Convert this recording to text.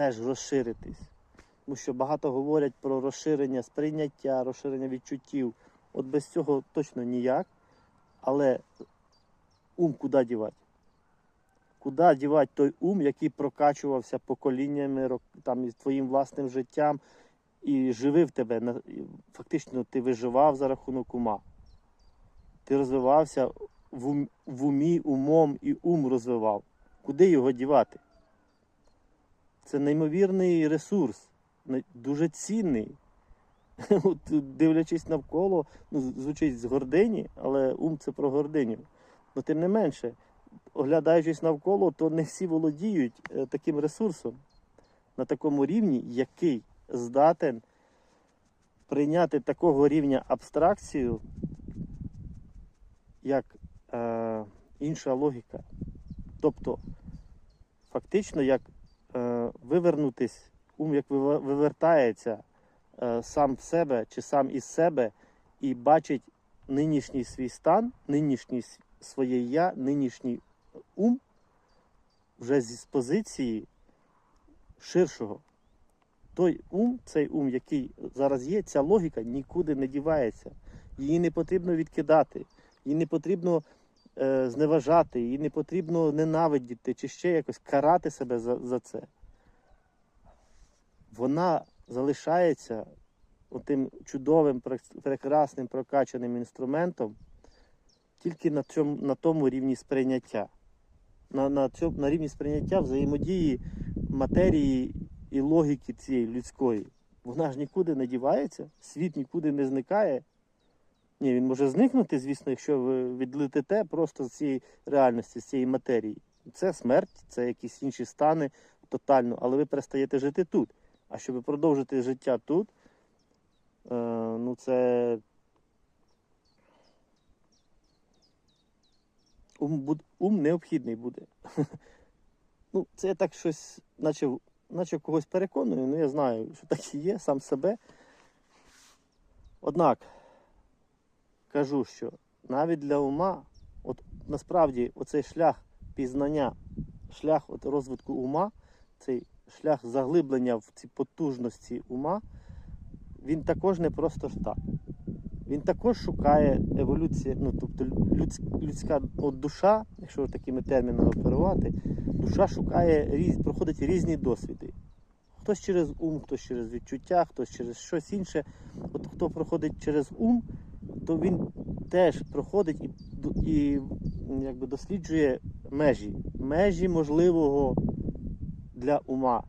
теж розширитись. Тому що багато говорять про розширення сприйняття, розширення відчуттів. От без цього точно ніяк. Але ум куди дівати? Куди дівати той ум, який прокачувався поколіннями, там, із твоїм власним життям і живив тебе. Фактично ти виживав за рахунок ума. Ти розвивався в умі, умом і ум розвивав. Куди його дівати? Це неймовірний ресурс, дуже цінний. От, дивлячись навколо, ну, звучить з гордині, але ум це про гординю. Ну, тим не менше, оглядаючись навколо, то не всі володіють е, таким ресурсом на такому рівні, який здатен прийняти такого рівня абстракцію, як е, інша логіка. Тобто, фактично, як вивернутись, ум як виве- вивертається е, сам в себе чи сам із себе і бачить нинішній свій стан, нинішній своє я, нинішній ум вже з позиції ширшого. Той ум, цей ум, який зараз є, ця логіка нікуди не дівається. Її не потрібно відкидати, її не потрібно е, зневажати, її не потрібно ненавидіти чи ще якось карати себе за, за це. Вона залишається тим чудовим, прекрасним прокачаним інструментом тільки на, цьому, на тому рівні сприйняття. На, на, цьому, на рівні сприйняття взаємодії матерії і логіки цієї людської. Вона ж нікуди не дівається, світ нікуди не зникає. Ні, він може зникнути, звісно, якщо ви відлетите просто з цієї реальності, з цієї матерії. Це смерть, це якісь інші стани тотально, але ви перестаєте жити тут. А щоб продовжити життя тут, е, ну це. Ум, ум необхідний буде. ну, це я так щось, наче, наче когось переконую, ну я знаю, що так і є, сам себе. Однак кажу, що навіть для ума, от насправді оцей шлях пізнання, шлях от розвитку ума, цей шлях заглиблення в ці потужності ума, він також не просто ж так. Він також шукає еволюцію, ну тобто людська, людська от душа, якщо такими термінами оперувати, душа шукає різ, проходить різні досвіди. Хтось через ум, хтось через відчуття, хтось через щось інше. От хто проходить через ум, то він теж проходить і, і якби досліджує межі, межі можливого для ума.